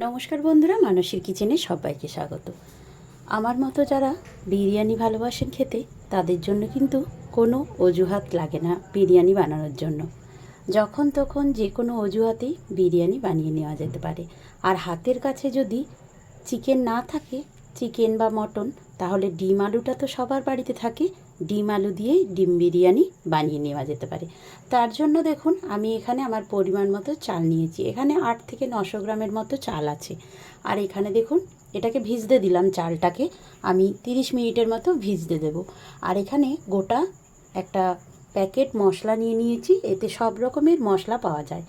নমস্কার বন্ধুরা, মানসীর কিচেনে সবাইকে স্বাগত। আমার মতো যারা বিরিয়ানি ভালোবাসেন খেতে, তাদের জন্য কিন্তু কোনো অজুহাত লাগে না বিরিয়ানি বানানোর জন্য। যখন তখন যে কোনো অজুহাতেই বিরিয়ানি বানিয়ে নেওয়া যেতে পারে। আর হাতের কাছে যদি চিকেন না থাকে, চিকেন বা মটন, তাহলে ডিম আলুটা তো সবার বাড়িতে থাকে ডিম আলু দিয়েই ডিম বিরিয়ানি বানিয়ে নেওয়া যেতে পারে। তার জন্য দেখুন, আমি এখানে আমার পরিমাণ মতো চাল নিয়েছি। এখানে আট থেকে নশো গ্রামের মতো চাল আছে। আর এখানে দেখুন, এটাকে ভিজতে দিলাম চালটাকে। আমি তিরিশ মিনিটের মতো ভিজতে দেবো। আর এখানে গোটা একটা প্যাকেট মশলা নিয়ে নিয়েছি, এতে সব রকমের মশলা পাওয়া যায়।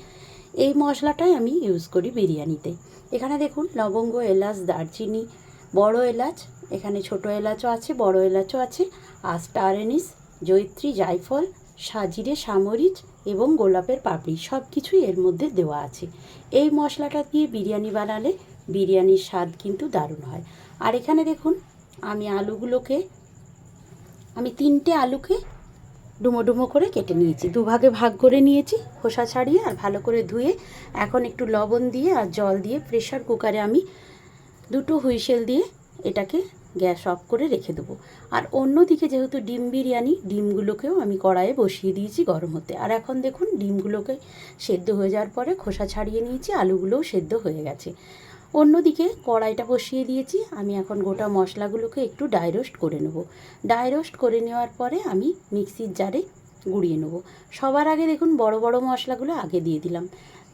এই মশলাটাই আমি ইউজ করি বিরিয়ানিতে। এখানে দেখুন, লবঙ্গ, এলাচ, দারচিনি, বড় এলাচ এখানে ছোট এলাচও আছে, বড় এলাচও আছে। আর স্টার এনিস জৈত্রী জায়ফল, সাজিরে সামরিচ এবং গোলাপের পাপড়ি সব কিছুই এর মধ্যে দেওয়া আছে। এই মশলাটা দিয়ে বিরিয়ানি বানালে বিরিয়ানির স্বাদ কিন্তু দারুণ হয়। আর এখানে দেখুন, আমি আলুগুলোকে, আমি তিনটে আলুকে ডুমো ডুমো করে কেটে নিয়েছি। দুভাগে ভাগ করে নিয়েছি, খোসা ছাড়িয়ে আর ভালো করে ধুয়ে এখন একটু লবণ দিয়ে আর জল দিয়ে প্রেশার কুকারে আমি দুটো হুইসেল দিয়ে এটাকে গ্যাস অফ করে রেখে দেবো। আর অন্যদিকে যেহেতু ডিম বিরিয়ানি, ডিমগুলোকেও আমি কড়াইয়ে বসিয়ে দিয়েছি গরম হতে। আর এখন দেখুন, ডিমগুলোকে সেদ্ধ হয়ে যাওয়ার পরে খোসা ছাড়িয়ে নিয়েছি, আলুগুলোও সেদ্ধ হয়ে গেছে। অন্যদিকে কড়াইটা বসিয়ে দিয়েছি, আমি এখন গোটা মশলাগুলোকে একটু ডাই রোস্ট করে নেব। ডাই রোস্ট করে নেওয়ার পরে আমি মিক্সির জারে গুঁড়িয়ে নেব। সবার আগে দেখুন, বড় বড় মশলাগুলো আগে দিয়ে দিলাম।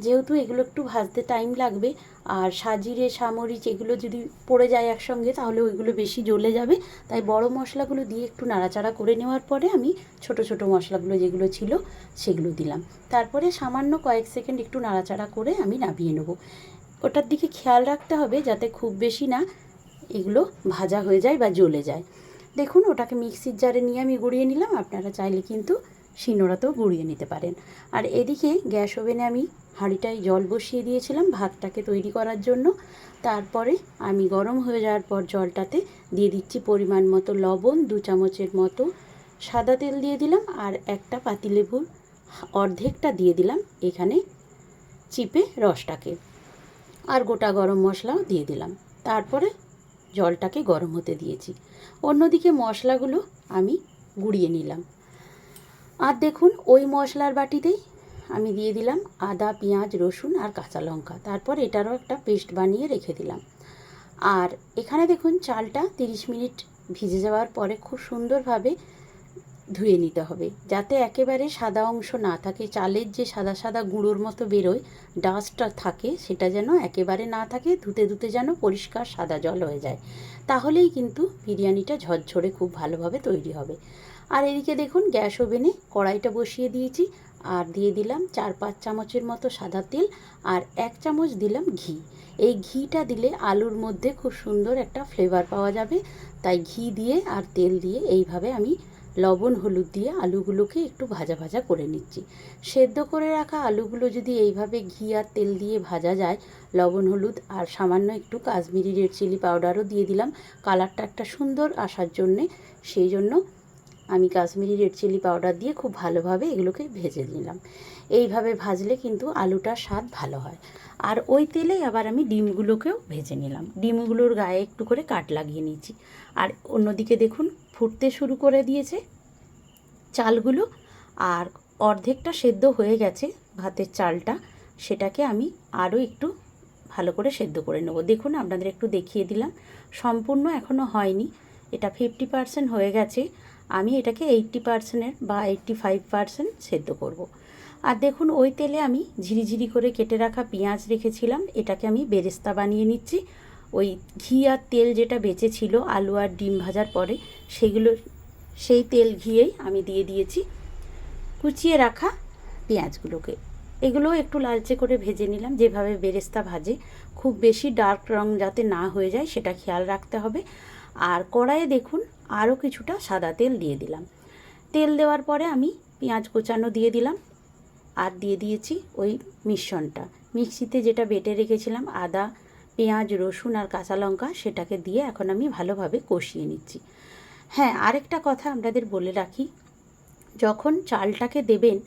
যেহেতু এগুলো একটু ভাজতে টাইম লাগবে, আর সাজিরে, সামরিচ এগুলো যদি পড়ে যায় একসঙ্গে, তাহলে ওইগুলো বেশি জ্বলে যাবে। তাই বড় মশলাগুলো দিয়ে একটু নাড়াচাড়া করে নেওয়ার পরে আমি ছোট ছোট মশলাগুলো যেগুলো ছিল সেগুলো দিলাম। তারপরে সামান্য কয়েক সেকেন্ড একটু নাড়াচাড়া করে আমি নামিয়ে নেব। ওটার দিকে খেয়াল রাখতে হবে যাতে খুব বেশি না এগুলো ভাজা হয়ে যায় বা জ্বলে যায়। দেখুন, ওটাকে মিক্সির জারে নিয়ে আমি গুঁড়িয়ে নিলাম। আপনারা চাইলে কিন্তু শিনোড়াতেও গুঁড়িয়ে নিতে পারেন। আর এদিকে গ্যাস ওভেনে আমি হাঁড়িটায় জল বসিয়ে দিয়েছিলাম ভাতটাকে তৈরি করার জন্য। তারপরে আমি গরম হয়ে যাওয়ার পর জলটাতে দিয়ে দিচ্ছি পরিমাণ মতো লবণ, দু চামচের মতো সাদা তেল দিয়ে দিলাম আর একটা পাতিলেবুর অর্ধেকটা দিয়ে দিলাম এখানে চিপে রসটাকে। আর গোটা গরম মশলাও দিয়ে দিলাম। তারপরে জলটাকে গরম হতে দিয়েছি। অন্যদিকে মশলাগুলো আমি গুঁড়িয়ে নিলাম। আর দেখুন, ওই মশলার বাটিতেই আমি দিয়ে দিলাম আদা, পেঁয়াজ, রসুন আর কাঁচা লঙ্কা। তারপর এটারও একটা পেস্ট বানিয়ে রেখে দিলাম। আর এখানে দেখুন, চালটা তিরিশ মিনিট ভিজে যাওয়ার পরে খুব সুন্দরভাবে ধুয়ে নিতে হবে। যাতে একেবারে সাদা অংশ না থাকে, চালের যে সাদা সাদা গুঁড়োর মতো বেরোয়, ডাস্টটা থাকে, সেটা যেন একেবারে না থাকে, ধুতে ধুতে যেন পরিষ্কার সাদা জল হয়ে যায়। তাহলেই কিন্তু বিরিয়ানিটা ঝরঝরে খুব ভালোভাবে তৈরি হবে। আর এদিকে দেখুন গ্যাস ওভেনে কড়াইটা বসিয়ে দিয়েছি। আর দিয়ে দিলাম চার পাঁচ চামচের মতো সাদা তেল আর এক চামচ দিলাম ঘি। এই ঘিটা দিলে আলুর মধ্যে খুব সুন্দর একটা ফ্লেভার পাওয়া যাবে। তাই ঘি দিয়ে আর তেল দিয়ে এইভাবে আমি লবণ, হলুদ দিয়ে আলুগুলোকে একটু ভাজা ভাজা করে নিচ্ছি। সেদ্ধ করে রাখা আলুগুলো যদি এইভাবে ঘি আর তেল দিয়ে ভাজা যায়, লবণ, হলুদ আর সামান্য একটু কাশ্মীরি রেড চিলি পাউডারও দিয়ে দিলাম। কালারটা একটা সুন্দর আসার জন্যে, সেই জন্য আমি কাশ্মীরি রেড চিলি পাউডার দিয়ে খুব ভালোভাবে এগুলোকে ভেজে নিলাম। এইভাবে ভাজলে কিন্তু আলুটার স্বাদ ভালো হয়। আর ওই তেলেই আবার আমি ডিমগুলোকেও ভেজে নিলাম। ডিমগুলোর গায়ে একটু করে কাট লাগিয়ে নিয়েছি। আর অন্যদিকে দেখুন, ফুটতে শুরু করে দিয়েছে চালগুলো। আর অর্ধেকটা সেদ্ধ হয়ে গেছে ভাতের চালটা। সেটাকে আমি আরও একটু ভালো করে সেদ্ধ করে নেব। দেখুন, আপনাদের একটু দেখিয়ে দিলাম। সম্পূর্ণ এখনও হয়নি। এটা ফিফটি পার্সেন্ট হয়ে গেছে। আমি এটাকে এইট্টি পার্সেন্টের বা এইট্টি ফাইভ পার্সেন্ট সেদ্ধ করব। আর দেখুন, ওই তেলে আমি ঝিরিঝিরি করে কেটে রাখা পেঁয়াজ রেখেছিলাম, এটাকে আমি বেরেস্তা বানিয়ে নিচ্ছি। ওই ঘি আর তেল যেটা বেঁচে ছিল আলু আর ডিম ভাজার পরে, সেগুলো, সেই তেল ঘিয়েই আমি দিয়ে দিয়েছি কুচিয়ে রাখা পেঁয়াজগুলোকে। এগুলো একটু লালচে করে ভেজে নিলাম, যেভাবে বেরেস্তা ভাজে। খুব বেশি ডার্ক রং যাতে না হয়ে যায়, সেটা খেয়াল রাখতে হবে। আর কড়াইয়ে দেখুন আরও কিছুটা সাদা তেল দিয়ে দিলাম। তেল দেওয়ার পরে আমি পেঁয়াজ কোচানো দিয়ে দিলাম আর দিয়ে দিয়েছি ওই মিশ্রণটা। মিক্সিতে যেটা বেটে রেখেছিলাম আদা, পেঁয়াজ, রসুন আর কাঁচা লঙ্কা সেটাকে দিয়ে এখন আমি ভালোভাবে কষিয়ে নিচ্ছি। হ্যাঁ আরেকটা কথা আপনাদের বলে রাখি, যখন চালটাকে দেবেন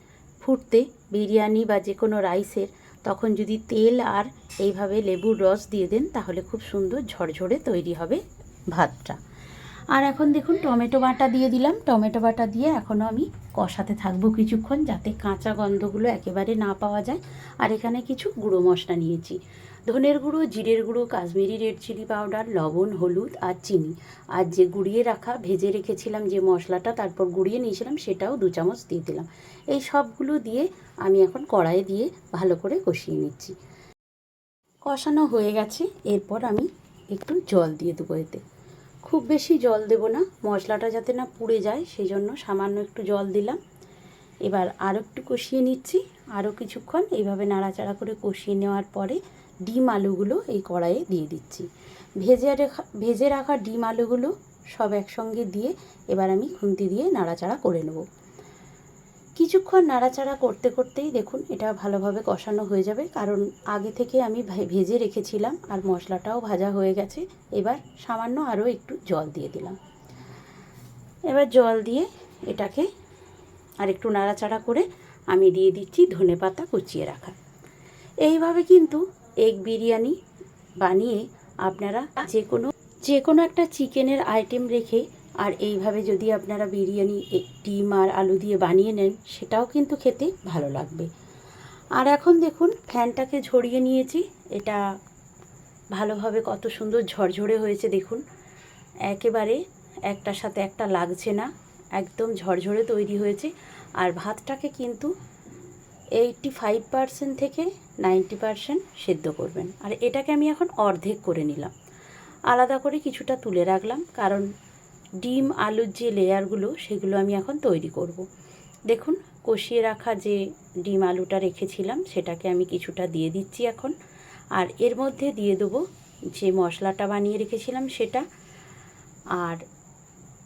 ফুটতে বিরিয়ানি বা যে কোনো রাইসের, তখন যদি তেল আর এইভাবে লেবুর রস দিয়ে দেন তাহলে খুব সুন্দর ঝরঝরে তৈরি হবে ভাতটা। আর এখন দেখুন টমেটো বাটা দিয়ে দিলাম। টমেটো বাটা দিয়ে এখনও আমি কষাতে থাকব কিছুক্ষণ যাতে কাঁচা গন্ধগুলো একেবারে না পাওয়া যায়। আর এখানে কিছু গুঁড়ো মশলা নিয়েছি। ধনের গুঁড়ো, জিরের গুঁড়ো, কাশ্মীরি রেড চিলি পাউডার, লবণ, হলুদ আর চিনি। আর যে গুঁড়িয়ে রাখা, ভেজে রেখেছিলাম যে মশলাটা, তারপর গুঁড়িয়ে নিয়েছিলাম সেটাও দু চামচ দিয়ে দিলাম। এই সবগুলো দিয়ে আমি এখন কড়াইয়ে দিয়ে ভালো করে কষিয়ে নিচ্ছি। কষানো হয়ে গেছে। এরপর আমি একটু জল দিয়ে দেবো এতে। খুব বেশি জল দেব না। মশলাটা যাতে না পুড়ে যায় সেই জন্য সামান্য একটু জল দিলাম। এবার আরও একটু কষিয়ে নিচ্ছি। আরও কিছুক্ষণ এইভাবে নাড়াচাড়া করে কষিয়ে নেওয়ার পরে ডিম আলুগুলো এই কড়াইয়ে দিয়ে দিচ্ছি। ভেজে রাখা ভেজে রাখা ডিম আলুগুলো সব একসঙ্গে দিয়ে এবার আমি খুন্তি দিয়ে নাড়াচাড়া করে নেব। কিছুক্ষণ নাড়াচাড়া করতে করতেই দেখুন এটা ভালোভাবে কষানো হয়ে যাবে। কারণ আগে থেকে আমি ভেজে রেখেছিলাম আর মশলাটাও ভাজা হয়ে গেছে। এবার সামান্য আরও একটু জল দিয়ে দিলাম। এবার জল দিয়ে এটাকে আর একটু নাড়াচাড়া করে আমি দিয়ে দিচ্ছি ধনে পাতা কুচিয়ে রাখা। এইভাবে কিন্তু এগ বিরিয়ানি বানিয়ে আপনারা যে কোনো যে কোনো একটা চিকেনের আইটেম রেখে আর এইভাবে যদি আপনারা বিরিয়ানি ডিম আর আলু দিয়ে বানিয়ে নেন, সেটাও কিন্তু খেতে ভালো লাগবে। আর এখন দেখুন, ফ্যানটাকে ঝরিয়ে নিয়েছি। এটা ভালোভাবে কত সুন্দর ঝরঝরে হয়েছে দেখুন। একেবারে একটার সাথে একটা লাগছে না, একদম ঝরঝরে তৈরি হয়েছে। আর ভাতটাকে কিন্তু এইটটি ফাইভ পার্সেন্ট থেকে নাইনটি পার্সেন্ট সেদ্ধ করবেন। আর এটাকে আমি এখন অর্ধেক করে নিলাম। আলাদা করে কিছুটা তুলে রাখলাম, কারণ ডিম, আলুর যে লেয়ারগুলো, সেগুলো আমি এখন তৈরি করব। দেখুন, কষিয়ে রাখা যে ডিম, আলুটা রেখেছিলাম, সেটাকে আমি কিছুটা দিয়ে দিচ্ছি এখন। আর এর মধ্যে দিয়ে দেবো যে মশলাটা বানিয়ে রেখেছিলাম সেটা। আর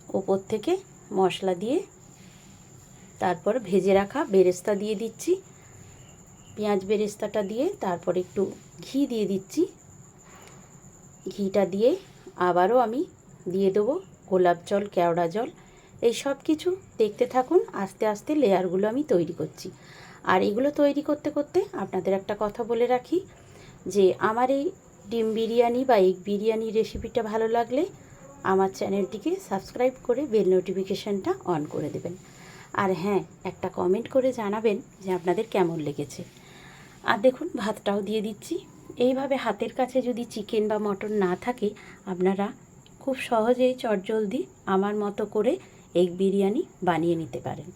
ওপর থেকে মশলা দিয়ে তারপর ভেজে রাখা বেরেস্তা দিয়ে দিচ্ছি। পেঁয়াজ বেরেস্তাটা দিয়ে তারপর একটু ঘি দিয়ে দিচ্ছি। ঘিটা দিয়ে আবারও আমি দিয়ে দেবো। গোলাপ জল, কেওড়া জল, এই সব কিছু দেখতে থাকুন। আস্তে আস্তে লেয়ারগুলো আমি তৈরি করছি। আর এগুলো তৈরি করতে করতে আপনাদের একটা কথা বলে রাখি, যে আমার এই ডিম বিরিয়ানি বা এগ বিরিয়ানি রেসিপিটা ভালো লাগলে আমার চ্যানেলটিকে সাবস্ক্রাইব করে বেল নোটিফিকেশানটা অন করে দেবেন। আর হ্যাঁ একটা কমেন্ট করে জানাবেন যে আপনাদের কেমন লেগেছে। আর দেখুন, ভাতটাও দিয়ে দিচ্ছি। এইভাবে হাতের কাছে যদি চিকেন বা মটন না থাকে, আপনারা খুব সহজেই চটজলদি আমার মতো করে এগ বিরিয়ানি বানিয়ে নিতে পারেন।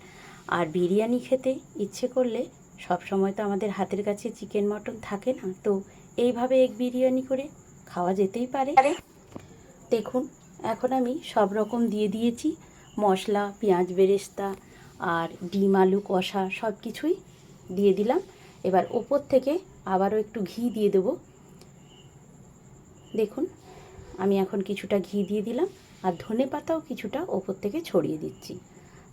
আর বিরিয়ানি খেতে ইচ্ছে করলে সব সময় তো আমাদের হাতের কাছে চিকেন মটন থাকে না, তো এইভাবে এগ বিরিয়ানি করে খাওয়া যেতেই পারে। দেখুন, এখন আমি সব রকম দিয়ে দিয়েছি। মশলা, পেঁয়াজ বেরেস্তা আর ডিম, আলু, কষা সব কিছুই দিয়ে দিলাম। এবার ওপর থেকে আবারও একটু ঘি দিয়ে দেবো। দেখুন আমি এখন কিছুটা ঘি দিয়ে দিলাম আর ধনে পাতাও কিছুটা ওপর থেকে ছড়িয়ে দিচ্ছি।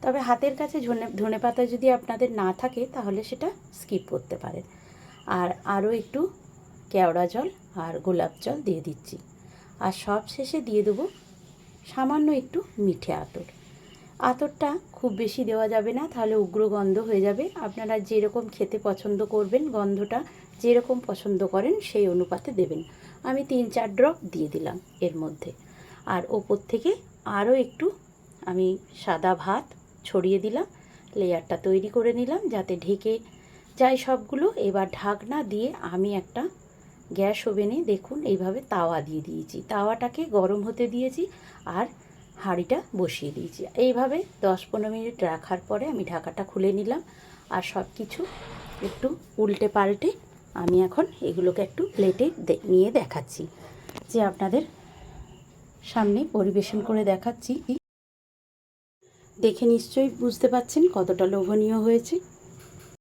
তবে হাতের কাছে ধনে ধনে পাতা যদি আপনাদের না থাকে তাহলে সেটা স্কিপ করতে পারেন। আর আরও একটু কেওড়া জল আর গোলাপ জল দিয়ে দিচ্ছি। আর সব শেষে দিয়ে দেবো সামান্য একটু মিঠে আতর। আতরটা খুব বেশি দেওয়া যাবে না, তাহলে উগ্র গন্ধ হয়ে যাবে। আপনারা যেরকম খেতে পছন্দ করবেন গন্ধটা, যেরকম পছন্দ করেন সেই অনুপাতে দেবেন। আমি তিন চার ড্রপ দিয়ে দিলাম এর মধ্যে। আর ওপর থেকে আরও একটু আমি সাদা ভাত ছড়িয়ে দিলাম, লেয়ারটা তৈরি করে নিলাম যাতে ঢেকে যায় সবগুলো। এবার ঢাকনা দিয়ে আমি একটা গ্যাস ওভেনে দেখুন এইভাবে তাওয়া দিয়ে দিয়েছি। তাওয়াটাকে গরম হতে দিয়েছি আর হাঁড়িটা বসিয়ে দিয়েছি। এইভাবে দশ পনেরো মিনিট রাখার পরে আমি ঢাকাটা খুলে নিলাম। আর সব কিছু একটু উল্টে পাল্টে আমি এখন এগুলোকে একটু প্লেটে নিয়ে দেখাচ্ছি। যে আপনাদের সামনে পরিবেশন করে দেখাচ্ছি। দেখে নিশ্চয়ই বুঝতে পাচ্ছেন কতটা লোভনীয় হয়েছে।